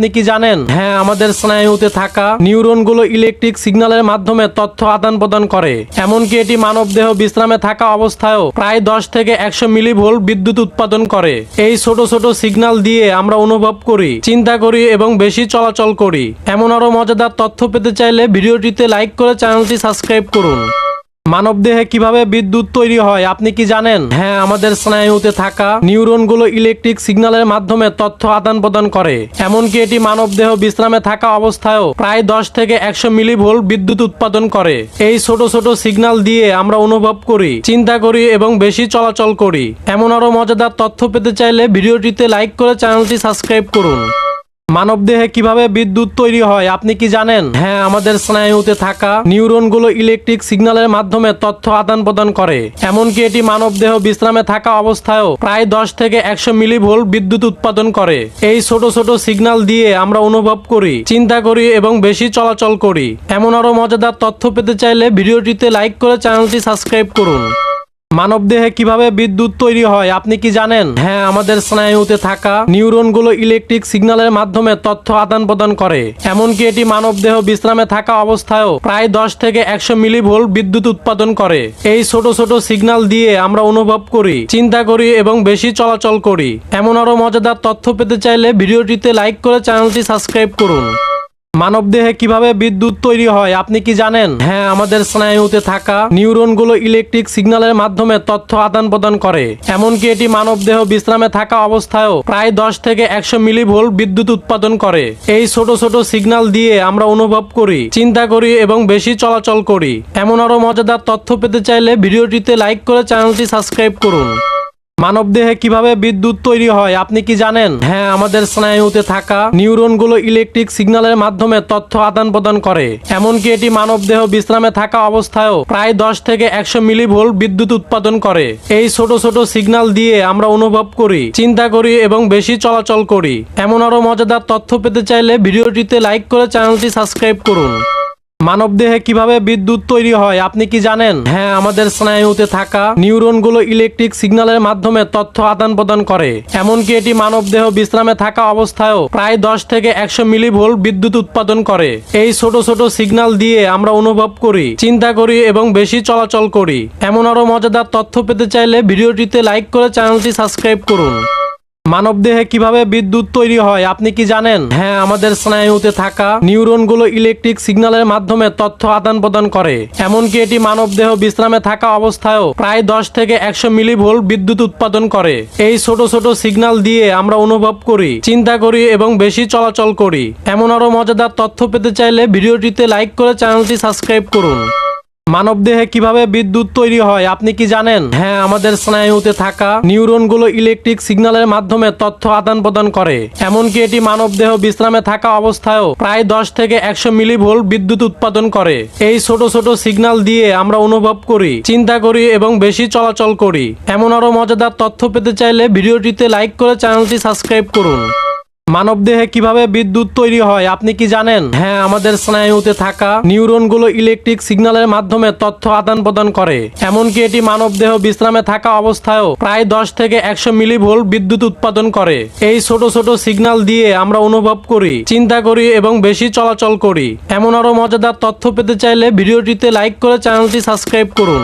আপনি কি জানেন? হ্যাঁ আমাদের স্নায়ুতে থাকা নিউরনগুলো ইলেকট্রিক সিগন্যালের মাধ্যমে তথ্য আদান প্রদান করে। এমনকি এটি মানব দেহ বিশ্রামে থাকা অবস্থায়ও প্রায় দশ থেকে একশো মিলিভোল্ট বিদ্যুৎ উৎপাদন করে। এই ছোট ছোট সিগন্যাল দিয়ে আমরা অনুভব করি, চিন্তা করি এবং বেশি চলাচল করি। এমন আরও মজাদার তথ্য পেতে চাইলে ভিডিওটিতে লাইক করে চ্যানেলটি সাবস্ক্রাইব করুন। মানবদেহে কীভাবে বিদ্যুৎ তৈরি হয়, আপনি কি জানেন? হ্যাঁ আমাদের স্নায়ুতে থাকা নিউরনগুলো ইলেকট্রিক সিগন্যালের মাধ্যমে তথ্য আদান প্রদান করে। এমনকি এটি মানবদেহ বিশ্রামে থাকা অবস্থায়ও প্রায় দশ থেকে একশো মিলিভোল্ট বিদ্যুৎ উৎপাদন করে। এই ছোট ছোট সিগন্যাল দিয়ে আমরা অনুভব করি, চিন্তা করি এবং বেশি চলাচল করি। এমন আরও মজাদার তথ্য পেতে চাইলে ভিডিওটিতে লাইক করে চ্যানেলটি সাবস্ক্রাইব করুন। মানবদেহে কীভাবে বিদ্যুৎ তৈরি হয়, আপনি কি জানেন? হ্যাঁ আমাদের স্নায়ুতে থাকা নিউরনগুলো ইলেকট্রিক সিগন্যালের মাধ্যমে তথ্য আদান প্রদান করে। এমনকি এটি মানবদেহ বিশ্রামে থাকা অবস্থায়ও প্রায় দশ থেকে একশো মিলিভোল্ট বিদ্যুৎ উৎপাদন করে। এই ছোট ছোট সিগন্যাল দিয়ে আমরা অনুভব করি, চিন্তা করি এবং বেশি চলাচল করি। এমন আরও মজাদার তথ্য পেতে চাইলে ভিডিওটিতে লাইক করে চ্যানেলটি সাবস্ক্রাইব করুন। মানবদেহে কীভাবে বিদ্যুৎ তৈরি হয়, আপনি কি জানেন? হ্যাঁ আমাদের স্নায়ুতে থাকা নিউরনগুলো ইলেকট্রিক সিগন্যালের মাধ্যমে তথ্য আদান প্রদান করে। এমনকি এটি মানবদেহ বিশ্রামে থাকা অবস্থায়ও প্রায় দশ থেকে একশো মিলিভোল্ট বিদ্যুৎ উৎপাদন করে। এই ছোট ছোট সিগন্যাল দিয়ে আমরা অনুভব করি, চিন্তা করি এবং বেশি চলাচল করি। এমন আরও মজাদার তথ্য পেতে চাইলে ভিডিওটিতে লাইক করে চ্যানেলটি সাবস্ক্রাইব করুন। মানবদেহে কীভাবে বিদ্যুৎ তৈরি হয়, আপনি কি জানেন? হ্যাঁ আমাদের স্নায়ুতে থাকা নিউরনগুলো ইলেকট্রিক সিগন্যালের মাধ্যমে তথ্য আদান প্রদান করে। এমনকি এটি মানবদেহ বিশ্রামে থাকা অবস্থায়ও প্রায় দশ থেকে একশো মিলিভোল্ট বিদ্যুৎ উৎপাদন করে। এই ছোট ছোট সিগন্যাল দিয়ে আমরা অনুভব করি, চিন্তা করি এবং বেশি চলাচল করি। এমন আরও মজাদার তথ্য পেতে চাইলে ভিডিওটিতে লাইক করে চ্যানেলটি সাবস্ক্রাইব করুন। মানবদেহে কীভাবে বিদ্যুৎ তৈরি হয়, আপনি কি জানেন? হ্যাঁ আমাদের স্নায়ুতে থাকা নিউরনগুলো ইলেকট্রিক সিগন্যালের মাধ্যমে তথ্য আদান প্রদান করে। এমনকি এটি মানবদেহ বিশ্রামে থাকা অবস্থায়ও প্রায় দশ থেকে একশো মিলিভোল্ট বিদ্যুৎ উৎপাদন করে। এই ছোট ছোট সিগন্যাল দিয়ে আমরা অনুভব করি, চিন্তা করি এবং বেশি চলাচল করি। এমন আরও মজাদার তথ্য পেতে চাইলে ভিডিওটিতে লাইক করে চ্যানেলটি সাবস্ক্রাইব করুন। মানবদেহে কীভাবে বিদ্যুৎ তৈরি হয়, আপনি কি জানেন? হ্যাঁ আমাদের স্নায়ুতে থাকা নিউরনগুলো ইলেকট্রিক সিগন্যালের মাধ্যমে তথ্য আদান প্রদান করে। এমনকি এটি মানবদেহ বিশ্রামে থাকা অবস্থায়ও প্রায় দশ থেকে একশো মিলিভোল্ট বিদ্যুৎ উৎপাদন করে। এই ছোট ছোট সিগন্যাল দিয়ে আমরা অনুভব করি, চিন্তা করি এবং বেশি চলাচল করি। এমন আরও মজাদার তথ্য পেতে চাইলে ভিডিওটিতে লাইক করে চ্যানেলটি সাবস্ক্রাইব করুন। মানবদেহে কীভাবে বিদ্যুৎ তৈরি হয়, আপনি কি জানেন? হ্যাঁ আমাদের স্নায়ুতে থাকা নিউরনগুলো ইলেকট্রিক সিগন্যালের মাধ্যমে তথ্য আদান প্রদান করে। এমনকি এটি মানবদেহ বিশ্রামে থাকা অবস্থায়ও প্রায় দশ থেকে একশো মিলিভোল্ট বিদ্যুৎ উৎপাদন করে। এই ছোট ছোট সিগন্যাল দিয়ে আমরা অনুভব করি, চিন্তা করি এবং বেশি চলাচল করি। এমন আরও মজাদার তথ্য পেতে চাইলে ভিডিওটিতে লাইক করে চ্যানেলটি সাবস্ক্রাইব করুন। মানবদেহে কীভাবে বিদ্যুৎ তৈরি হয়, আপনি কি জানেন? হ্যাঁ আমাদের স্নায়ুতে থাকা নিউরনগুলো ইলেকট্রিক সিগন্যালের মাধ্যমে তথ্য আদান প্রদান করে। এমনকি এটি মানবদেহ বিশ্রামে থাকা অবস্থায়ও প্রায় দশ থেকে একশো মিলিভোল্ট বিদ্যুৎ উৎপাদন করে। এই ছোট ছোট সিগন্যাল দিয়ে আমরা অনুভব করি, চিন্তা করি এবং বেশি চলাচল করি। এমন আরও মজাদার তথ্য পেতে চাইলে ভিডিওটিতে লাইক করে চ্যানেলটি সাবস্ক্রাইব করুন। মানবদেহে কীভাবে বিদ্যুৎ তৈরি হয়, আপনি কি জানেন? হ্যাঁ আমাদের স্নায়ুতে থাকা নিউরনগুলো ইলেকট্রিক সিগন্যালের মাধ্যমে তথ্য আদান প্রদান করে। এমনকি এটি মানবদেহ বিশ্রামে থাকা অবস্থায়ও প্রায় দশ থেকে একশো মিলিভোল্ট বিদ্যুৎ উৎপাদন করে। এই ছোট ছোট সিগন্যাল দিয়ে আমরা অনুভব করি, চিন্তা করি এবং বেশি চলাচল করি। এমন আরও মজাদার তথ্য পেতে চাইলে ভিডিওটিতে লাইক করে চ্যানেলটি সাবস্ক্রাইব করুন।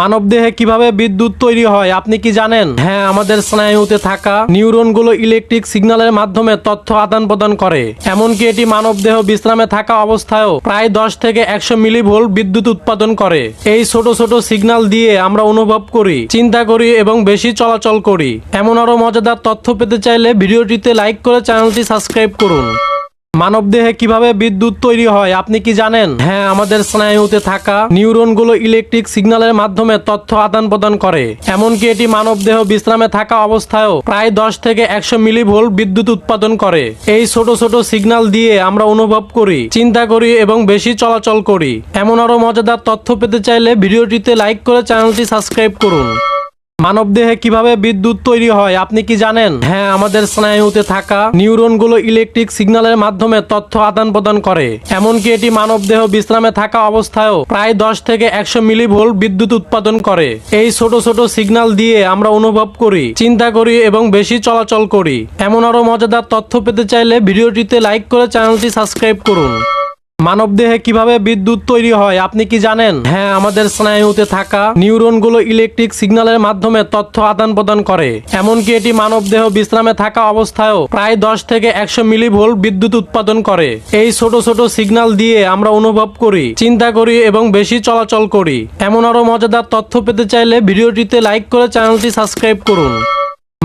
মানবদেহে কীভাবে বিদ্যুৎ তৈরি হয়, আপনি কি জানেন? হ্যাঁ আমাদের স্নায়ুতে থাকা নিউরনগুলো ইলেকট্রিক সিগন্যালের মাধ্যমে তথ্য আদান প্রদান করে। এমনকি এটি মানবদেহ বিশ্রামে থাকা অবস্থায়ও প্রায় দশ থেকে একশো মিলিভোল্ট বিদ্যুৎ উৎপাদন করে। এই ছোট ছোট সিগন্যাল দিয়ে আমরা অনুভব করি, চিন্তা করি এবং বেশি চলাচল করি। এমন আরও মজাদার তথ্য পেতে চাইলে ভিডিওটিতে লাইক করে চ্যানেলটি সাবস্ক্রাইব করুন। মানবদেহে কীভাবে বিদ্যুৎ তৈরি হয়, আপনি কি জানেন? হ্যাঁ আমাদের স্নায়ুতে থাকা নিউরনগুলো ইলেকট্রিক সিগন্যালের মাধ্যমে তথ্য আদান প্রদান করে। এমনকি এটি মানবদেহ বিশ্রামে থাকা অবস্থায়ও প্রায় দশ থেকে একশো মিলিভোল্ট বিদ্যুৎ উৎপাদন করে। এই ছোট ছোট সিগন্যাল দিয়ে আমরা অনুভব করি, চিন্তা করি এবং বেশি চলাচল করি। এমন আরও মজাদার তথ্য পেতে চাইলে ভিডিওটিতে লাইক করে চ্যানেলটি সাবস্ক্রাইব করুন। মানবদেহে কীভাবে বিদ্যুৎ তৈরি হয়, আপনি কি জানেন? হ্যাঁ আমাদের স্নায়ুতে থাকা নিউরনগুলো ইলেকট্রিক সিগন্যালের মাধ্যমে তথ্য আদান প্রদান করে। এমনকি এটি মানবদেহ বিশ্রামে থাকা অবস্থায়ও প্রায় দশ থেকে একশো মিলিভোল্ট বিদ্যুৎ উৎপাদন করে। এই ছোট ছোট সিগন্যাল দিয়ে আমরা অনুভব করি, চিন্তা করি এবং বেশি চলাচল করি। এমন আরও মজাদার তথ্য পেতে চাইলে ভিডিওটিতে লাইক করে চ্যানেলটি সাবস্ক্রাইব করুন। মানবদেহে কীভাবে বিদ্যুৎ তৈরি হয়, আপনি কি জানেন? হ্যাঁ আমাদের স্নায়ুতে থাকা নিউরনগুলো ইলেকট্রিক সিগন্যালের মাধ্যমে তথ্য আদান প্রদান করে। এমনকি এটি মানবদেহ বিশ্রামে থাকা অবস্থায়ও প্রায় দশ থেকে একশো মিলিভোল্ট বিদ্যুৎ উৎপাদন করে। এই ছোট ছোট সিগন্যাল দিয়ে আমরা অনুভব করি, চিন্তা করি এবং বেশি চলাচল করি। এমন আরও মজাদার তথ্য পেতে চাইলে ভিডিওটিতে লাইক করে চ্যানেলটি সাবস্ক্রাইব করুন।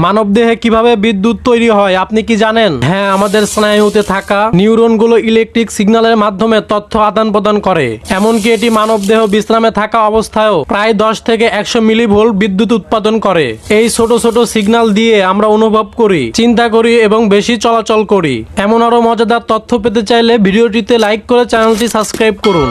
মানবদেহে কীভাবে বিদ্যুৎ তৈরি হয়, আপনি কি জানেন? হ্যাঁ আমাদের স্নায়ুতে থাকা নিউরনগুলো ইলেকট্রিক সিগন্যালের মাধ্যমে তথ্য আদান প্রদান করে। এমনকি এটি মানবদেহ বিশ্রামে থাকা অবস্থায়ও প্রায় দশ থেকে একশো মিলিভোল্ট বিদ্যুৎ উৎপাদন করে। এই ছোট ছোট সিগন্যাল দিয়ে আমরা অনুভব করি, চিন্তা করি এবং বেশি চলাচল করি। এমন আরও মজাদার তথ্য পেতে চাইলে ভিডিওটিতে লাইক করে চ্যানেলটি সাবস্ক্রাইব করুন।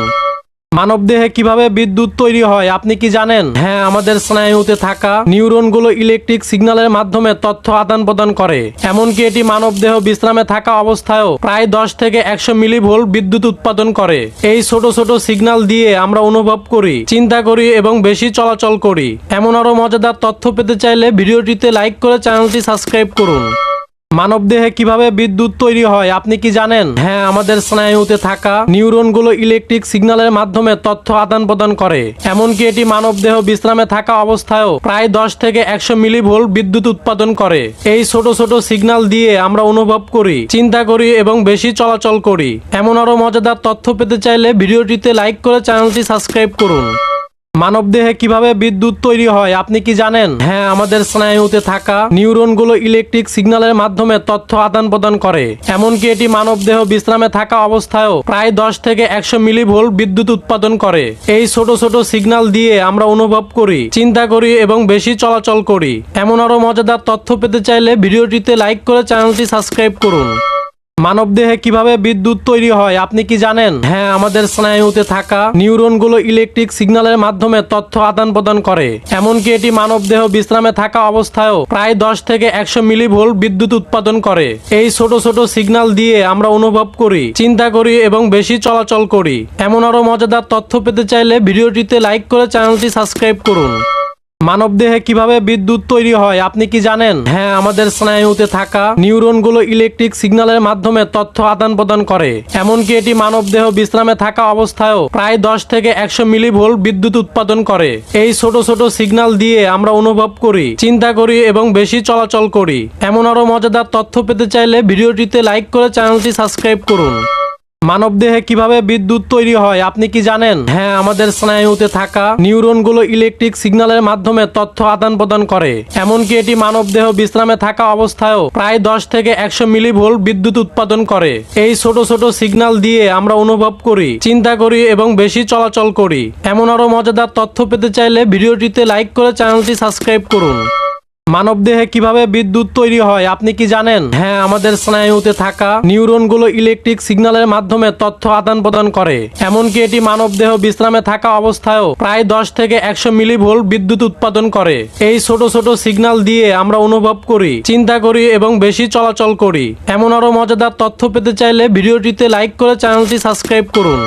মানবদেহে কীভাবে বিদ্যুৎ তৈরি হয়, আপনি কি জানেন? হ্যাঁ আমাদের স্নায়ুতে থাকা নিউরনগুলো ইলেকট্রিক সিগন্যালের মাধ্যমে তথ্য আদান প্রদান করে। এমনকি এটি মানবদেহ বিশ্রামে থাকা অবস্থায়ও প্রায় দশ থেকে একশো মিলিভোল্ট বিদ্যুৎ উৎপাদন করে। এই ছোট ছোট সিগন্যাল দিয়ে আমরা অনুভব করি, চিন্তা করি এবং বেশি চলাচল করি। এমন আরও মজাদার তথ্য পেতে চাইলে ভিডিওটিতে লাইক করে চ্যানেলটি সাবস্ক্রাইব করুন। মানবদেহে কীভাবে বিদ্যুৎ তৈরি হয়, আপনি কি জানেন? হ্যাঁ আমাদের স্নায়ুতে থাকা নিউরনগুলো ইলেকট্রিক সিগন্যালের মাধ্যমে তথ্য আদান প্রদান করে। এমনকি এটি মানবদেহ বিশ্রামে থাকা অবস্থায়ও প্রায় দশ থেকে একশো মিলিভোল্ট বিদ্যুৎ উৎপাদন করে। এই ছোট ছোট সিগন্যাল দিয়ে আমরা অনুভব করি, চিন্তা করি এবং বেশি চলাচল করি। এমন আরও মজাদার তথ্য পেতে চাইলে ভিডিওটিতে লাইক করে চ্যানেলটি সাবস্ক্রাইব করুন। মানবদেহে কীভাবে বিদ্যুৎ তৈরি হয়, আপনি কি জানেন? হ্যাঁ আমাদের স্নায়ুতে থাকা নিউরনগুলো ইলেকট্রিক সিগন্যালের মাধ্যমে তথ্য আদান প্রদান করে। এমনকি এটি মানবদেহ বিশ্রামে থাকা অবস্থায়ও প্রায় দশ থেকে একশো মিলিভোল্ট বিদ্যুৎ উৎপাদন করে। এই ছোট ছোট সিগন্যাল দিয়ে আমরা অনুভব করি, চিন্তা করি এবং বেশি চলাচল করি। এমন আরও মজাদার তথ্য পেতে চাইলে ভিডিওটিতে লাইক করে চ্যানেলটি সাবস্ক্রাইব করুন। মানবদেহে কীভাবে বিদ্যুৎ তৈরি হয়, আপনি কি জানেন? হ্যাঁ আমাদের স্নায়ুতে থাকা নিউরনগুলো ইলেকট্রিক সিগন্যালের মাধ্যমে তথ্য আদান প্রদান করে। এমনকি এটি মানবদেহ বিশ্রামে থাকা অবস্থায়ও প্রায় দশ থেকে একশো মিলিভোল্ট বিদ্যুৎ উৎপাদন করে। এই ছোট ছোট সিগন্যাল দিয়ে আমরা অনুভব করি, চিন্তা করি এবং বেশি চলাচল করি। এমন আরও মজাদার তথ্য পেতে চাইলে ভিডিওটিতে লাইক করে চ্যানেলটি সাবস্ক্রাইব করুন। মানবদেহে কীভাবে বিদ্যুৎ তৈরি হয়, আপনি কি জানেন? হ্যাঁ আমাদের স্নায়ুতে থাকা নিউরনগুলো ইলেকট্রিক সিগন্যালের মাধ্যমে তথ্য আদান প্রদান করে। এমনকি এটি মানবদেহ বিশ্রামে থাকা অবস্থায়ও প্রায় দশ থেকে একশো মিলিভোল্ট বিদ্যুৎ উৎপাদন করে। এই ছোট ছোট সিগন্যাল দিয়ে আমরা অনুভব করি, চিন্তা করি এবং বেশি চলাচল করি। এমন আরও মজাদার তথ্য পেতে চাইলে ভিডিওটিতে লাইক করে চ্যানেলটি সাবস্ক্রাইব করুন। মানবদেহে কীভাবে বিদ্যুৎ তৈরি হয়, আপনি কি জানেন? হ্যাঁ আমাদের স্নায়ুতে থাকা নিউরনগুলো ইলেকট্রিক সিগন্যালের মাধ্যমে তথ্য আদান প্রদান করে। এমনকি এটি মানবদেহ বিশ্রামে থাকা অবস্থায়ও প্রায় দশ থেকে একশো মিলিভোল্ট বিদ্যুৎ উৎপাদন করে। এই ছোট ছোট সিগন্যাল দিয়ে আমরা অনুভব করি, চিন্তা করি এবং বেশি চলাচল করি। এমন আরও মজাদার তথ্য পেতে চাইলে ভিডিওটিতে লাইক করে চ্যানেলটি সাবস্ক্রাইব করুন। মানবদেহে কীভাবে বিদ্যুৎ তৈরি হয়, আপনি কি জানেন? হ্যাঁ আমাদের স্নায়ুতে থাকা নিউরনগুলো ইলেকট্রিক সিগন্যালের মাধ্যমে তথ্য আদান প্রদান করে। এমনকি এটি মানবদেহ বিশ্রামে থাকা অবস্থায়ও প্রায় দশ থেকে একশো মিলিভোল্ট বিদ্যুৎ উৎপাদন করে। এই ছোট ছোট সিগন্যাল দিয়ে আমরা অনুভব করি, চিন্তা করি এবং বেশি চলাচল করি। এমন আরও মজাদার তথ্য পেতে চাইলে ভিডিওটিতে লাইক করে চ্যানেলটি সাবস্ক্রাইব করুন।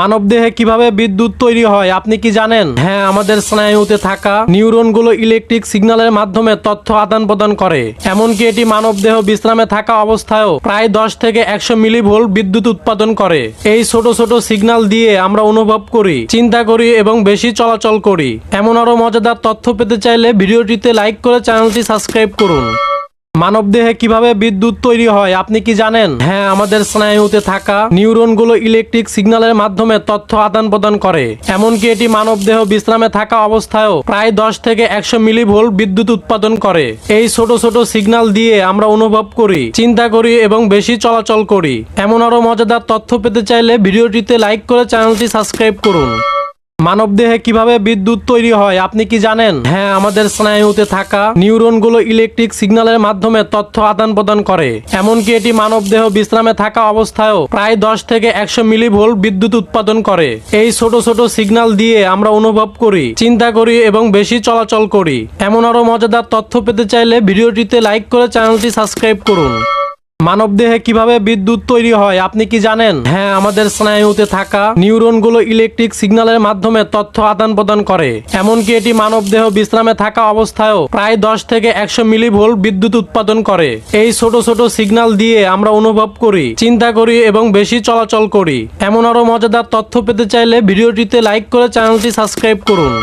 মানবদেহে কীভাবে বিদ্যুৎ তৈরি হয়, আপনি কি জানেন? হ্যাঁ আমাদের স্নায়ুতে থাকা নিউরনগুলো ইলেকট্রিক সিগন্যালের মাধ্যমে তথ্য আদান প্রদান করে। এমনকি এটি মানবদেহ বিশ্রামে থাকা অবস্থায়ও প্রায় দশ থেকে একশো মিলিভোল্ট বিদ্যুৎ উৎপাদন করে। এই ছোট ছোট সিগন্যাল দিয়ে আমরা অনুভব করি, চিন্তা করি এবং বেশি চলাচল করি। এমন আরও মজাদার তথ্য পেতে চাইলে ভিডিওটিতে লাইক করে চ্যানেলটি সাবস্ক্রাইব করুন। মানবদেহে কীভাবে বিদ্যুৎ তৈরি হয়, আপনি কি জানেন? হ্যাঁ আমাদের স্নায়ুতে থাকা নিউরনগুলো ইলেকট্রিক সিগন্যালের মাধ্যমে তথ্য আদান প্রদান করে। এমনকি এটি মানবদেহ বিশ্রামে থাকা অবস্থায়ও প্রায় দশ থেকে একশো মিলিভোল্ট বিদ্যুৎ উৎপাদন করে। এই ছোট ছোট সিগন্যাল দিয়ে আমরা অনুভব করি, চিন্তা করি এবং বেশি চলাচল করি। এমন আরও মজাদার তথ্য পেতে চাইলে ভিডিওটিতে লাইক করে চ্যানেলটি সাবস্ক্রাইব করুন। মানবদেহে কীভাবে বিদ্যুৎ তৈরি হয়, আপনি কি জানেন? হ্যাঁ আমাদের স্নায়ুতে থাকা নিউরনগুলো ইলেকট্রিক সিগন্যালের মাধ্যমে তথ্য আদান প্রদান করে। এমনকি এটি মানবদেহ বিশ্রামে থাকা অবস্থায়ও প্রায় দশ থেকে একশো মিলিভোল্ট বিদ্যুৎ উৎপাদন করে। এই ছোট ছোট সিগন্যাল দিয়ে আমরা অনুভব করি, চিন্তা করি এবং বেশি চলাচল করি। এমন আরও মজাদার তথ্য পেতে চাইলে ভিডিওটিতে লাইক করে চ্যানেলটি সাবস্ক্রাইব করুন। মানবদেহে কীভাবে বিদ্যুৎ তৈরি হয়, আপনি কি জানেন? হ্যাঁ আমাদের স্নায়ুতে থাকা নিউরনগুলো ইলেকট্রিক সিগন্যালের মাধ্যমে তথ্য আদান প্রদান করে। এমনকি এটি মানবদেহ বিশ্রামে থাকা অবস্থায়ও প্রায় দশ থেকে একশো মিলিভোল্ট বিদ্যুৎ উৎপাদন করে। এই ছোট ছোট সিগন্যাল দিয়ে আমরা অনুভব করি, চিন্তা করি এবং বেশি চলাচল করি। এমন আরও মজাদার তথ্য পেতে চাইলে ভিডিওটিতে লাইক করে চ্যানেলটি সাবস্ক্রাইব করুন।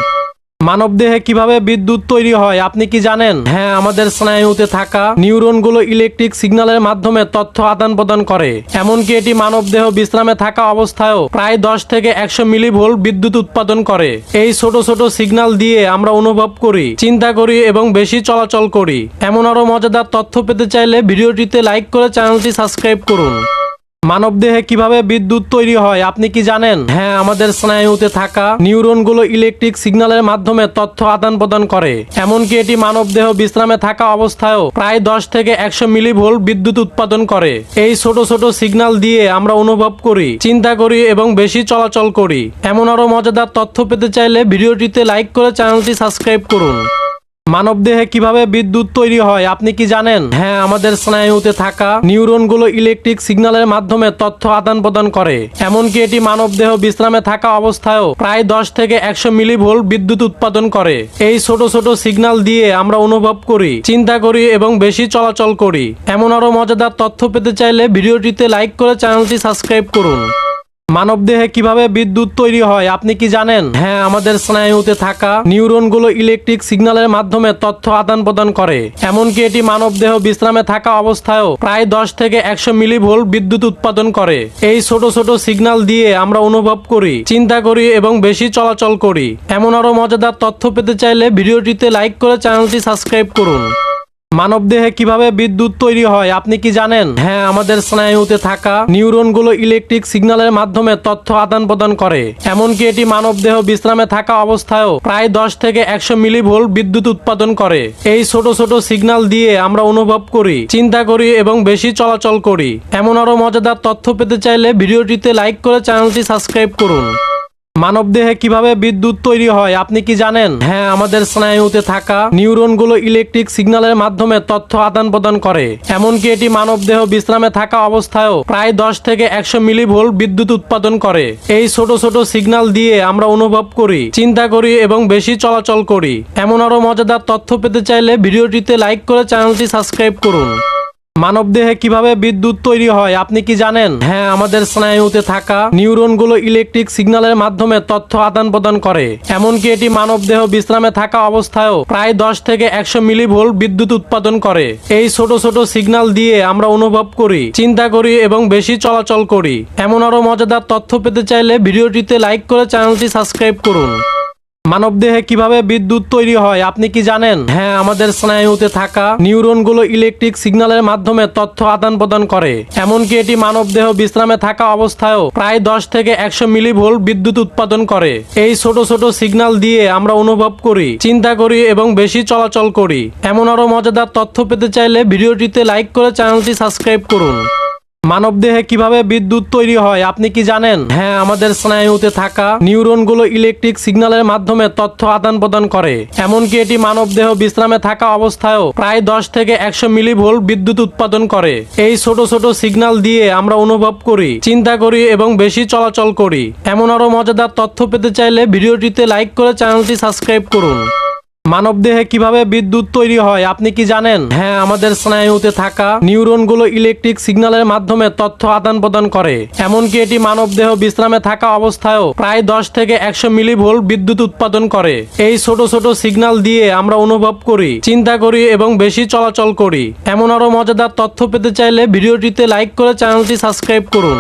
মানবদেহে কীভাবে বিদ্যুৎ তৈরি হয়, আপনি কি জানেন? হ্যাঁ আমাদের স্নায়ুতে থাকা নিউরনগুলো ইলেকট্রিক সিগন্যালের মাধ্যমে তথ্য আদান প্রদান করে। এমনকি এটি মানবদেহ বিশ্রামে থাকা অবস্থায়ও প্রায় দশ থেকে একশো মিলিভোল্ট বিদ্যুৎ উৎপাদন করে। এই ছোট ছোট সিগন্যাল দিয়ে আমরা অনুভব করি, চিন্তা করি এবং বেশি চলাচল করি। এমন আরও মজাদার তথ্য পেতে চাইলে ভিডিওটিতে লাইক করে চ্যানেলটি সাবস্ক্রাইব করুন। মানবদেহে কীভাবে বিদ্যুৎ তৈরি হয়, আপনি কি জানেন? হ্যাঁ আমাদের স্নায়ুতে থাকা নিউরনগুলো ইলেকট্রিক সিগন্যালের মাধ্যমে তথ্য আদান প্রদান করে। এমনকি এটি মানবদেহ বিশ্রামে থাকা অবস্থায়ও প্রায় দশ থেকে একশো মিলিভোল্ট বিদ্যুৎ উৎপাদন করে। এই ছোট ছোট সিগন্যাল দিয়ে আমরা অনুভব করি, চিন্তা করি এবং বেশি চলাচল করি। এমন আরও মজাদার তথ্য পেতে চাইলে ভিডিওটিতে লাইক করে চ্যানেলটি সাবস্ক্রাইব করুন। মানবদেহে কীভাবে বিদ্যুৎ তৈরি হয়, আপনি কি জানেন? হ্যাঁ আমাদের স্নায়ুতে থাকা নিউরনগুলো ইলেকট্রিক সিগন্যালের মাধ্যমে তথ্য আদান প্রদান করে। এমনকি এটি মানবদেহ বিশ্রামে থাকা অবস্থায়ও প্রায় দশ থেকে একশো মিলিভোল্ট বিদ্যুৎ উৎপাদন করে। এই ছোট ছোট সিগন্যাল দিয়ে আমরা অনুভব করি, চিন্তা করি এবং বেশি চলাচল করি। এমন আরও মজাদার তথ্য পেতে চাইলে ভিডিওটিতে লাইক করে চ্যানেলটি সাবস্ক্রাইব করুন। মানবদেহে কীভাবে বিদ্যুৎ তৈরি হয়, আপনি কি জানেন? হ্যাঁ আমাদের স্নায়ুতে থাকা নিউরনগুলো ইলেকট্রিক সিগন্যালের মাধ্যমে তথ্য আদান প্রদান করে। এমনকি এটি মানবদেহ বিশ্রামে থাকা অবস্থায়ও প্রায় দশ থেকে একশো মিলিভোল্ট বিদ্যুৎ উৎপাদন করে। এই ছোট ছোট সিগন্যাল দিয়ে আমরা অনুভব করি, চিন্তা করি এবং বেশি চলাচল করি। এমন আরও মজাদার তথ্য পেতে চাইলে ভিডিওটিতে লাইক করে চ্যানেলটি সাবস্ক্রাইব করুন। মানবদেহে কীভাবে বিদ্যুৎ তৈরি হয়, আপনি কি জানেন? হ্যাঁ আমাদের স্নায়ুতে থাকা নিউরনগুলো ইলেকট্রিক সিগন্যালের মাধ্যমে তথ্য আদান প্রদান করে। এমনকি এটি মানবদেহ বিশ্রামে থাকা অবস্থায়ও প্রায় দশ থেকে একশো মিলিভোল্ট বিদ্যুৎ উৎপাদন করে। এই ছোট ছোট সিগন্যাল দিয়ে আমরা অনুভব করি, চিন্তা করি এবং বেশি চলাচল করি। এমন আরও মজাদার তথ্য পেতে চাইলে ভিডিওটিতে লাইক করে চ্যানেলটি সাবস্ক্রাইব করুন। মানবদেহে কীভাবে বিদ্যুৎ তৈরি হয়, আপনি কি জানেন? হ্যাঁ আমাদের স্নায়ুতে থাকা নিউরনগুলো ইলেকট্রিক সিগন্যালের মাধ্যমে তথ্য আদান প্রদান করে। এমনকি এটি মানবদেহ বিশ্রামে থাকা অবস্থায়ও প্রায় দশ থেকে একশো মিলিভোল্ট বিদ্যুৎ উৎপাদন করে। এই ছোট ছোট সিগন্যাল দিয়ে আমরা অনুভব করি, চিন্তা করি এবং বেশি চলাচল করি। এমন আরও মজাদার তথ্য পেতে চাইলে ভিডিওটিতে লাইক করে চ্যানেলটি সাবস্ক্রাইব করুন। মানবদেহে কীভাবে বিদ্যুৎ তৈরি হয়, আপনি কি জানেন? হ্যাঁ আমাদের স্নায়ুতে থাকা নিউরনগুলো ইলেকট্রিক সিগন্যালের মাধ্যমে তথ্য আদান প্রদান করে। এমনকি এটি মানবদেহ বিশ্রামে থাকা অবস্থায়ও প্রায় দশ থেকে একশো মিলিভোল্ট বিদ্যুৎ উৎপাদন করে। এই ছোট ছোট সিগন্যাল দিয়ে আমরা অনুভব করি, চিন্তা করি এবং বেশি চলাচল করি। এমন আরও মজাদার তথ্য পেতে চাইলে ভিডিওটিতে লাইক করে চ্যানেলটি সাবস্ক্রাইব করুন। মানবদেহে কীভাবে বিদ্যুৎ তৈরি হয়, আপনি কি জানেন? হ্যাঁ আমাদের স্নায়ুতে থাকা নিউরনগুলো ইলেকট্রিক সিগন্যালের মাধ্যমে তথ্য আদান প্রদান করে। এমনকি এটি মানবদেহ বিশ্রামে থাকা অবস্থায়ও প্রায় দশ থেকে একশো মিলিভোল্ট বিদ্যুৎ উৎপাদন করে। এই ছোট ছোট সিগন্যাল দিয়ে আমরা অনুভব করি, চিন্তা করি এবং বেশি চলাচল করি। এমন আরও মজাদার তথ্য পেতে চাইলে ভিডিওটিতে লাইক করে চ্যানেলটি সাবস্ক্রাইব করুন। মানবদেহে কীভাবে বিদ্যুৎ তৈরি হয়, আপনি কি জানেন? হ্যাঁ আমাদের স্নায়ুতে থাকা নিউরনগুলো ইলেকট্রিক সিগন্যালের মাধ্যমে তথ্য আদান প্রদান করে। এমনকি এটি মানবদেহ বিশ্রামে থাকা অবস্থায়ও প্রায় দশ থেকে একশো মিলিভোল্ট বিদ্যুৎ উৎপাদন করে। এই ছোট ছোট সিগন্যাল দিয়ে আমরা অনুভব করি, চিন্তা করি এবং বেশি চলাচল করি। এমন আরও মজাদার তথ্য পেতে চাইলে ভিডিওটিতে লাইক করে চ্যানেলটি সাবস্ক্রাইব করুন। মানবদেহে কীভাবে বিদ্যুৎ তৈরি হয়, আপনি কি জানেন? হ্যাঁ আমাদের স্নায়ুতে থাকা নিউরনগুলো ইলেকট্রিক সিগন্যালের মাধ্যমে তথ্য আদান প্রদান করে। এমনকি এটি মানবদেহ বিশ্রামে থাকা অবস্থায়ও প্রায় দশ থেকে একশো মিলিভোল্ট বিদ্যুৎ উৎপাদন করে। এই ছোট ছোট সিগন্যাল দিয়ে আমরা অনুভব করি, চিন্তা করি এবং বেশি চলাচল করি। এমন আরও মজাদার তথ্য পেতে চাইলে ভিডিওটিতে লাইক করে চ্যানেলটি সাবস্ক্রাইব করুন।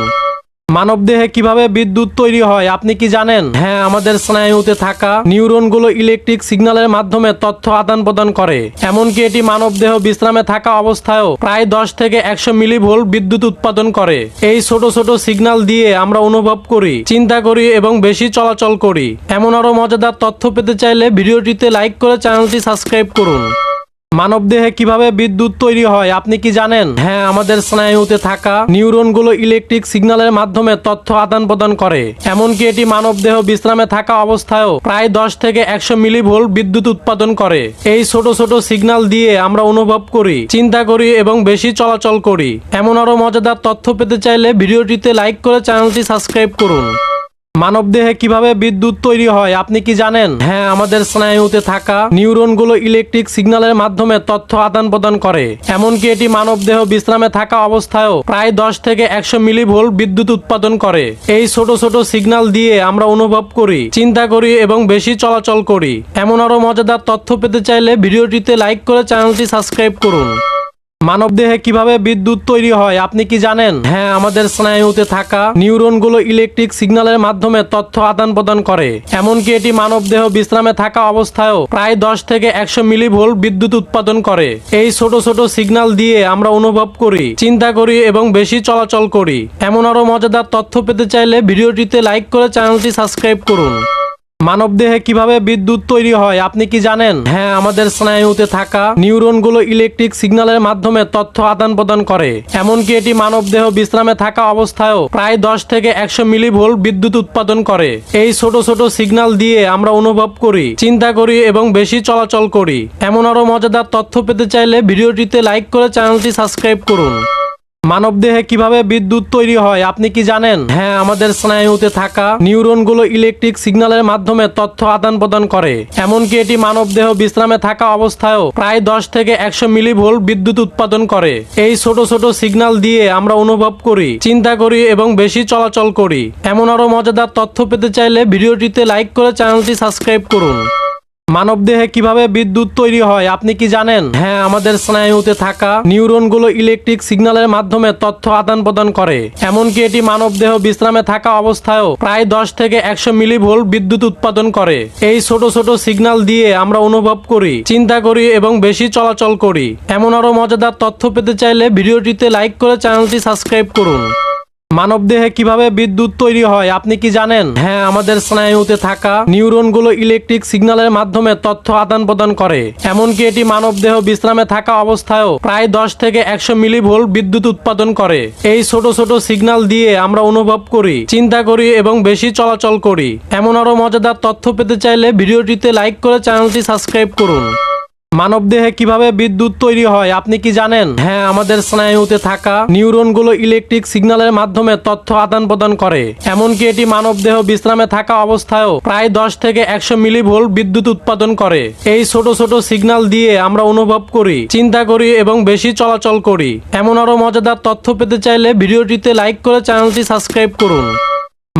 মানবদেহে কীভাবে বিদ্যুৎ তৈরি হয়, আপনি কি জানেন? হ্যাঁ আমাদের স্নায়ুতে থাকা নিউরনগুলো ইলেকট্রিক সিগন্যালের মাধ্যমে তথ্য আদান প্রদান করে। এমনকি এটি মানবদেহ বিশ্রামে থাকা অবস্থায়ও প্রায় দশ থেকে একশো মিলিভোল্ট বিদ্যুৎ উৎপাদন করে। এই ছোট ছোট সিগন্যাল দিয়ে আমরা অনুভব করি, চিন্তা করি এবং বেশি চলাচল করি। এমন আরও মজাদার তথ্য পেতে চাইলে ভিডিওটিতে লাইক করে চ্যানেলটি সাবস্ক্রাইব করুন। মানবদেহে কীভাবে বিদ্যুৎ তৈরি হয়, আপনি কি জানেন? হ্যাঁ আমাদের স্নায়ুতে থাকা নিউরনগুলো ইলেকট্রিক সিগন্যালের মাধ্যমে তথ্য আদান প্রদান করে। এমনকি এটি মানবদেহ বিশ্রামে থাকা অবস্থায়ও প্রায় দশ থেকে একশো মিলিভোল্ট বিদ্যুৎ উৎপাদন করে। এই ছোট ছোট সিগন্যাল দিয়ে আমরা অনুভব করি, চিন্তা করি এবং বেশি চলাচল করি। এমন আরও মজাদার তথ্য পেতে চাইলে ভিডিওটিতে লাইক করে চ্যানেলটি সাবস্ক্রাইব করুন। মানবদেহে কীভাবে বিদ্যুৎ তৈরি হয়, আপনি কি জানেন? হ্যাঁ আমাদের স্নায়ুতে থাকা নিউরনগুলো ইলেকট্রিক সিগন্যালের মাধ্যমে তথ্য আদান প্রদান করে। এমনকি এটি মানবদেহ বিশ্রামে থাকা অবস্থায়ও প্রায় দশ থেকে একশো মিলিভোল্ট বিদ্যুৎ উৎপাদন করে। এই ছোট ছোট সিগন্যাল দিয়ে আমরা অনুভব করি, চিন্তা করি এবং বেশি চলাচল করি। এমন আরও মজাদার তথ্য পেতে চাইলে ভিডিওটিতে লাইক করে চ্যানেলটি সাবস্ক্রাইব করুন। মানবদেহে কীভাবে বিদ্যুৎ তৈরি হয়, আপনি কি জানেন? হ্যাঁ আমাদের স্নায়ুতে থাকা নিউরনগুলো ইলেকট্রিক সিগন্যালের মাধ্যমে তথ্য আদান প্রদান করে। এমনকি এটি মানবদেহ বিশ্রামে থাকা অবস্থায়ও প্রায় দশ থেকে একশো মিলিভোল্ট বিদ্যুৎ উৎপাদন করে। এই ছোট ছোট সিগন্যাল দিয়ে আমরা অনুভব করি, চিন্তা করি এবং বেশি চলাচল করি। এমন আরও মজাদার তথ্য পেতে চাইলে ভিডিওটিতে লাইক করে চ্যানেলটি সাবস্ক্রাইব করুন। মানবদেহে কীভাবে বিদ্যুৎ তৈরি হয়, আপনি কি জানেন? হ্যাঁ আমাদের স্নায়ুতে থাকা নিউরনগুলো ইলেকট্রিক সিগন্যালের মাধ্যমে তথ্য আদান প্রদান করে। এমনকি এটি মানবদেহ বিশ্রামে থাকা অবস্থায়ও প্রায় দশ থেকে একশো মিলিভোল্ট বিদ্যুৎ উৎপাদন করে। এই ছোট ছোট সিগন্যাল দিয়ে আমরা অনুভব করি, চিন্তা করি এবং বেশি চলাচল করি। এমন আরও মজাদার তথ্য পেতে চাইলে ভিডিওটিতে লাইক করে চ্যানেলটি সাবস্ক্রাইব করুন। মানবদেহে কীভাবে বিদ্যুৎ তৈরি হয়, আপনি কি জানেন? হ্যাঁ আমাদের স্নায়ুতে থাকা নিউরনগুলো ইলেকট্রিক সিগন্যালের মাধ্যমে তথ্য আদান প্রদান করে। এমনকি এটি মানবদেহ বিশ্রামে থাকা অবস্থায়ও প্রায় দশ থেকে একশো মিলিভোল্ট বিদ্যুৎ উৎপাদন করে। এই ছোট ছোট সিগন্যাল দিয়ে আমরা অনুভব করি, চিন্তা করি এবং বেশি চলাচল করি। এমন আরও মজাদার তথ্য পেতে চাইলে ভিডিওটিতে লাইক করে চ্যানেলটি সাবস্ক্রাইব করুন। মানবদেহে কীভাবে বিদ্যুৎ তৈরি হয়, আপনি কি জানেন? হ্যাঁ আমাদের স্নায়ুতে থাকা নিউরনগুলো ইলেকট্রিক সিগন্যালের মাধ্যমে তথ্য আদান প্রদান করে। এমনকি এটি মানবদেহ বিশ্রামে থাকা অবস্থায়ও প্রায় দশ থেকে একশো মিলিভোল্ট বিদ্যুৎ উৎপাদন করে। এই ছোট ছোট সিগন্যাল দিয়ে আমরা অনুভব করি, চিন্তা করি এবং বেশি চলাচল করি। এমন আরও মজাদার তথ্য পেতে চাইলে ভিডিওটিতে লাইক করে চ্যানেলটি সাবস্ক্রাইব করুন। মানবদেহে কীভাবে বিদ্যুৎ তৈরি হয়, আপনি কি জানেন? হ্যাঁ আমাদের স্নায়ুতে থাকা নিউরনগুলো ইলেকট্রিক সিগন্যালের মাধ্যমে তথ্য আদান প্রদান করে। এমনকি এটি মানবদেহ বিশ্রামে থাকা অবস্থায়ও প্রায় দশ থেকে একশো মিলিভোল্ট বিদ্যুৎ উৎপাদন করে। এই ছোট ছোট সিগন্যাল দিয়ে আমরা অনুভব করি, চিন্তা করি এবং বেশি চলাচল করি। এমন আরও মজাদার তথ্য পেতে চাইলে ভিডিওটিতে লাইক করে চ্যানেলটি সাবস্ক্রাইব করুন। মানবদেহে কীভাবে বিদ্যুৎ তৈরি হয়, আপনি কি জানেন? হ্যাঁ আমাদের স্নায়ুতে থাকা নিউরনগুলো ইলেকট্রিক সিগন্যালের মাধ্যমে তথ্য আদান প্রদান করে। এমনকি এটি মানবদেহ বিশ্রামে থাকা অবস্থায়ও প্রায় দশ থেকে একশো মিলিভোল্ট বিদ্যুৎ উৎপাদন করে। এই ছোট ছোট সিগন্যাল দিয়ে আমরা অনুভব করি, চিন্তা করি এবং বেশি চলাচল করি। এমন আরও মজাদার তথ্য পেতে চাইলে ভিডিওটিতে লাইক করে চ্যানেলটি সাবস্ক্রাইব করুন।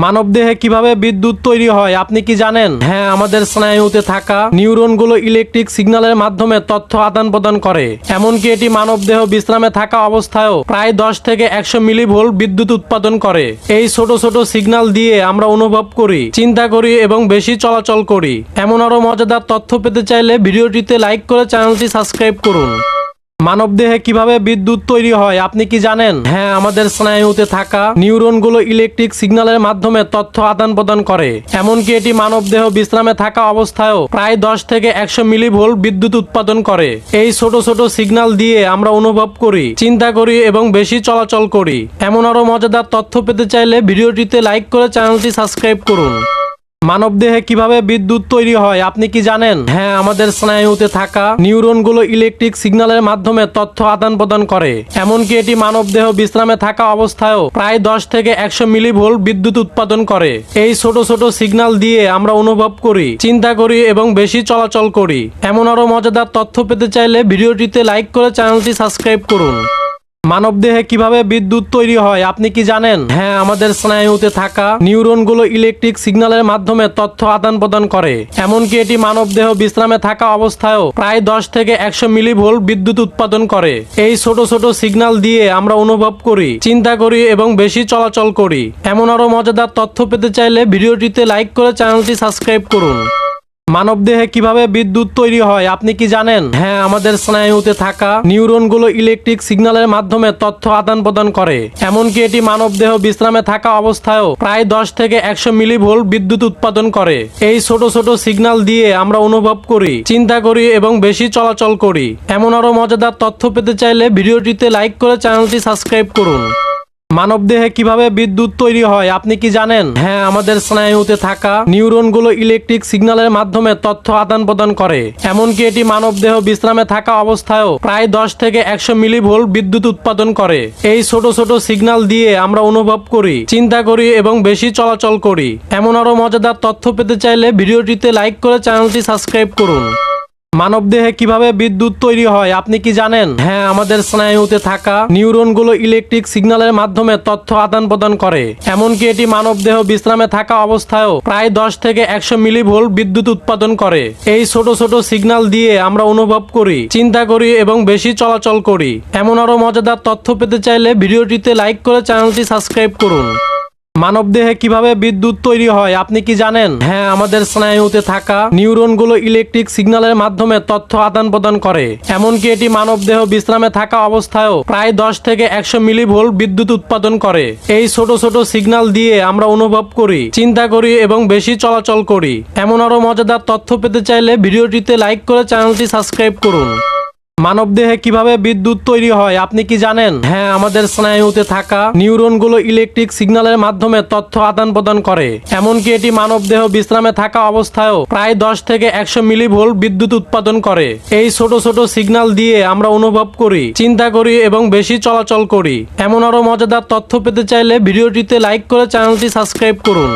মানবদেহে কীভাবে বিদ্যুৎ তৈরি হয়, আপনি কি জানেন? হ্যাঁ আমাদের স্নায়ুতে থাকা নিউরনগুলো ইলেকট্রিক সিগন্যালের মাধ্যমে তথ্য আদান প্রদান করে। এমনকি এটি মানবদেহ বিশ্রামে থাকা অবস্থায়ও প্রায় দশ থেকে একশো মিলিভোল্ট বিদ্যুৎ উৎপাদন করে। এই ছোট ছোট সিগন্যাল দিয়ে আমরা অনুভব করি, চিন্তা করি এবং বেশি চলাচল করি। এমন আরও মজাদার তথ্য পেতে চাইলে ভিডিওটিতে লাইক করে চ্যানেলটি সাবস্ক্রাইব করুন। মানবদেহে কীভাবে বিদ্যুৎ তৈরি হয়, আপনি কি জানেন? হ্যাঁ আমাদের স্নায়ুতে থাকা নিউরনগুলো ইলেকট্রিক সিগন্যালের মাধ্যমে তথ্য আদান প্রদান করে। এমনকি এটি মানবদেহ বিশ্রামে থাকা অবস্থায়ও প্রায় দশ থেকে একশো মিলিভোল্ট বিদ্যুৎ উৎপাদন করে। এই ছোট ছোট সিগন্যাল দিয়ে আমরা অনুভব করি, চিন্তা করি এবং বেশি চলাচল করি। এমন আরও মজাদার তথ্য পেতে চাইলে ভিডিওটিতে লাইক করে চ্যানেলটি সাবস্ক্রাইব করুন। মানবদেহে কীভাবে বিদ্যুৎ তৈরি হয়, আপনি কি জানেন? হ্যাঁ আমাদের স্নায়ুতে থাকা নিউরনগুলো ইলেকট্রিক সিগন্যালের মাধ্যমে তথ্য আদান প্রদান করে। এমনকি এটি মানবদেহ বিশ্রামে থাকা অবস্থায়ও প্রায় দশ থেকে একশো মিলিভোল্ট বিদ্যুৎ উৎপাদন করে। এই ছোট ছোট সিগন্যাল দিয়ে আমরা অনুভব করি, চিন্তা করি এবং বেশি চলাচল করি। এমন আরও মজাদার তথ্য পেতে চাইলে ভিডিওটিতে লাইক করে চ্যানেলটি সাবস্ক্রাইব করুন। মানবদেহে কীভাবে বিদ্যুৎ তৈরি হয়, আপনি কি জানেন? হ্যাঁ আমাদের স্নায়ুতে থাকা নিউরনগুলো ইলেকট্রিক সিগন্যালের মাধ্যমে তথ্য আদান প্রদান করে। এমনকি এটি মানবদেহ বিশ্রামে থাকা অবস্থায়ও প্রায় দশ থেকে একশো মিলিভোল্ট বিদ্যুৎ উৎপাদন করে। এই ছোট ছোট সিগন্যাল দিয়ে আমরা অনুভব করি, চিন্তা করি এবং বেশি চলাচল করি। এমন আরও মজাদার তথ্য পেতে চাইলে ভিডিওটিতে লাইক করে চ্যানেলটি সাবস্ক্রাইব করুন। মানবদেহে কীভাবে বিদ্যুৎ তৈরি হয়, আপনি কি জানেন? হ্যাঁ আমাদের স্নায়ুতে থাকা নিউরনগুলো ইলেকট্রিক সিগন্যালের মাধ্যমে তথ্য আদান প্রদান করে। এমনকি এটি মানবদেহ বিশ্রামে থাকা অবস্থায়ও প্রায় দশ থেকে একশো মিলিভোল্ট বিদ্যুৎ উৎপাদন করে। এই ছোট ছোট সিগন্যাল দিয়ে আমরা অনুভব করি, চিন্তা করি এবং বেশি চলাচল করি। এমন আরও মজাদার তথ্য পেতে চাইলে ভিডিওটিতে লাইক করে চ্যানেলটি সাবস্ক্রাইব করুন। মানবদেহে কীভাবে বিদ্যুৎ তৈরি হয়, আপনি কি জানেন? হ্যাঁ আমাদের স্নায়ুতে থাকা নিউরনগুলো ইলেকট্রিক সিগন্যালের মাধ্যমে তথ্য আদান প্রদান করে। এমনকি এটি মানবদেহ বিশ্রামে থাকা অবস্থায়ও প্রায় দশ থেকে একশো মিলিভোল্ট বিদ্যুৎ উৎপাদন করে। এই ছোট ছোট সিগন্যাল দিয়ে আমরা অনুভব করি, চিন্তা করি এবং বেশি চলাচল করি। এমন আরও মজাদার তথ্য পেতে চাইলে ভিডিওটিতে লাইক করে চ্যানেলটি সাবস্ক্রাইব করুন। মানবদেহে কীভাবে বিদ্যুৎ তৈরি হয়, আপনি কি জানেন? হ্যাঁ আমাদের স্নায়ুতে থাকা নিউরনগুলো ইলেকট্রিক সিগন্যালের মাধ্যমে তথ্য আদান প্রদান করে। এমনকি এটি মানবদেহ বিশ্রামে থাকা অবস্থায়ও প্রায় দশ থেকে একশো মিলিভোল্ট বিদ্যুৎ উৎপাদন করে। এই ছোট ছোট সিগন্যাল দিয়ে আমরা অনুভব করি, চিন্তা করি এবং বেশি চলাচল করি। এমন আরও মজাদার তথ্য পেতে চাইলে ভিডিওটিতে লাইক করে চ্যানেলটি সাবস্ক্রাইব করুন। মানবদেহে কীভাবে বিদ্যুৎ তৈরি হয়, আপনি কি জানেন? হ্যাঁ আমাদের স্নায়ুতে থাকা নিউরনগুলো ইলেকট্রিক সিগন্যালের মাধ্যমে তথ্য আদান প্রদান করে। এমনকি এটি মানবদেহ বিশ্রামে থাকা অবস্থায়ও প্রায় দশ থেকে একশো মিলিভোল্ট বিদ্যুৎ উৎপাদন করে। এই ছোট ছোট সিগন্যাল দিয়ে আমরা অনুভব করি, চিন্তা করি এবং বেশি চলাচল করি। এমন আরও মজাদার তথ্য পেতে চাইলে ভিডিওটিতে লাইক করে চ্যানেলটি সাবস্ক্রাইব করুন। মানবদেহে কীভাবে বিদ্যুৎ তৈরি হয়, আপনি কি জানেন? হ্যাঁ আমাদের স্নায়ুতে থাকা নিউরনগুলো ইলেকট্রিক সিগন্যালের মাধ্যমে তথ্য আদান প্রদান করে। এমনকি এটি মানবদেহ বিশ্রামে থাকা অবস্থায়ও প্রায় দশ থেকে একশো মিলিভোল্ট বিদ্যুৎ উৎপাদন করে। এই ছোট ছোট সিগন্যাল দিয়ে আমরা অনুভব করি, চিন্তা করি এবং বেশি চলাচল করি। এমন আরও মজাদার তথ্য পেতে চাইলে ভিডিওটিতে লাইক করে চ্যানেলটি সাবস্ক্রাইব করুন।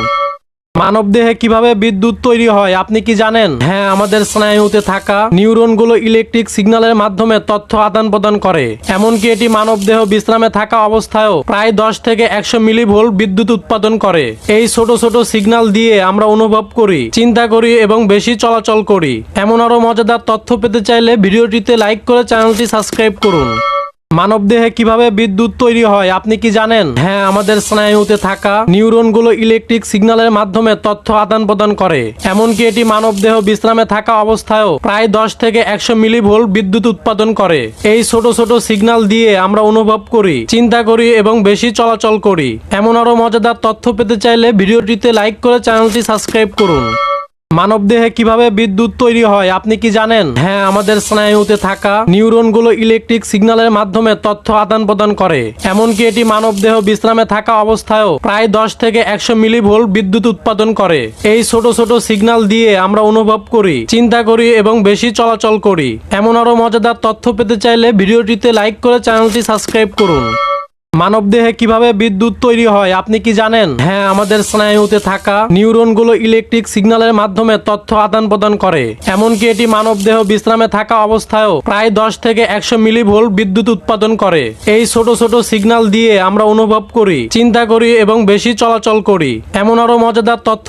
মানবদেহে কীভাবে বিদ্যুৎ তৈরি হয়, আপনি কি জানেন? হ্যাঁ আমাদের স্নায়ুতে থাকা নিউরনগুলো ইলেকট্রিক সিগন্যালের মাধ্যমে তথ্য আদান প্রদান করে। এমনকি এটি মানবদেহ বিশ্রামে থাকা অবস্থায়ও প্রায় দশ থেকে একশো মিলিভোল্ট বিদ্যুৎ উৎপাদন করে। এই ছোট ছোট সিগন্যাল দিয়ে আমরা অনুভব করি, চিন্তা করি এবং বেশি চলাচল করি। এমন আরও মজাদার তথ্য পেতে চাইলে ভিডিওটিতে লাইক করে চ্যানেলটি সাবস্ক্রাইব করুন। মানবদেহে কীভাবে বিদ্যুৎ তৈরি হয়, আপনি কি জানেন? হ্যাঁ আমাদের স্নায়ুতে থাকা নিউরনগুলো ইলেকট্রিক সিগন্যালের মাধ্যমে তথ্য আদান প্রদান করে। এমনকি এটি মানবদেহ বিশ্রামে থাকা অবস্থায়ও প্রায় দশ থেকে একশো মিলিভোল্ট বিদ্যুৎ উৎপাদন করে। এই ছোট ছোট সিগন্যাল দিয়ে আমরা অনুভব করি, চিন্তা করি এবং বেশি চলাচল করি। এমন আরও মজাদার তথ্য পেতে চাইলে ভিডিওটিতে লাইক করে চ্যানেলটি সাবস্ক্রাইব করুন। মানবদেহে কীভাবে বিদ্যুৎ তৈরি হয়, আপনি কি জানেন? হ্যাঁ আমাদের স্নায়ুতে থাকা নিউরনগুলো ইলেকট্রিক সিগন্যালের মাধ্যমে তথ্য আদান প্রদান করে। এমনকি এটি মানবদেহ বিশ্রামে থাকা অবস্থায়ও প্রায় দশ থেকে একশো মিলিভোল্ট বিদ্যুৎ উৎপাদন করে। এই ছোট ছোট সিগন্যাল দিয়ে আমরা অনুভব করি, চিন্তা করি এবং বেশি চলাচল করি। এমন আরও মজাদার তথ্য পেতে চাইলে ভিডিওটিতে লাইক করে চ্যানেলটি সাবস্ক্রাইব করুন। মানবদেহে কীভাবে বিদ্যুৎ তৈরি হয়, আপনি কি জানেন? হ্যাঁ আমাদের স্নায়ুতে থাকা নিউরনগুলো ইলেকট্রিক সিগন্যালের মাধ্যমে তথ্য আদান প্রদান করে। এমনকি এটি মানবদেহ বিশ্রামে থাকা অবস্থায়ও প্রায় দশ থেকে একশো মিলিভোল্ট বিদ্যুৎ উৎপাদন করে। এই ছোট ছোট সিগন্যাল দিয়ে আমরা অনুভব করি, চিন্তা করি এবং বেশি চলাচল করি। এমন আরও মজাদার তথ্য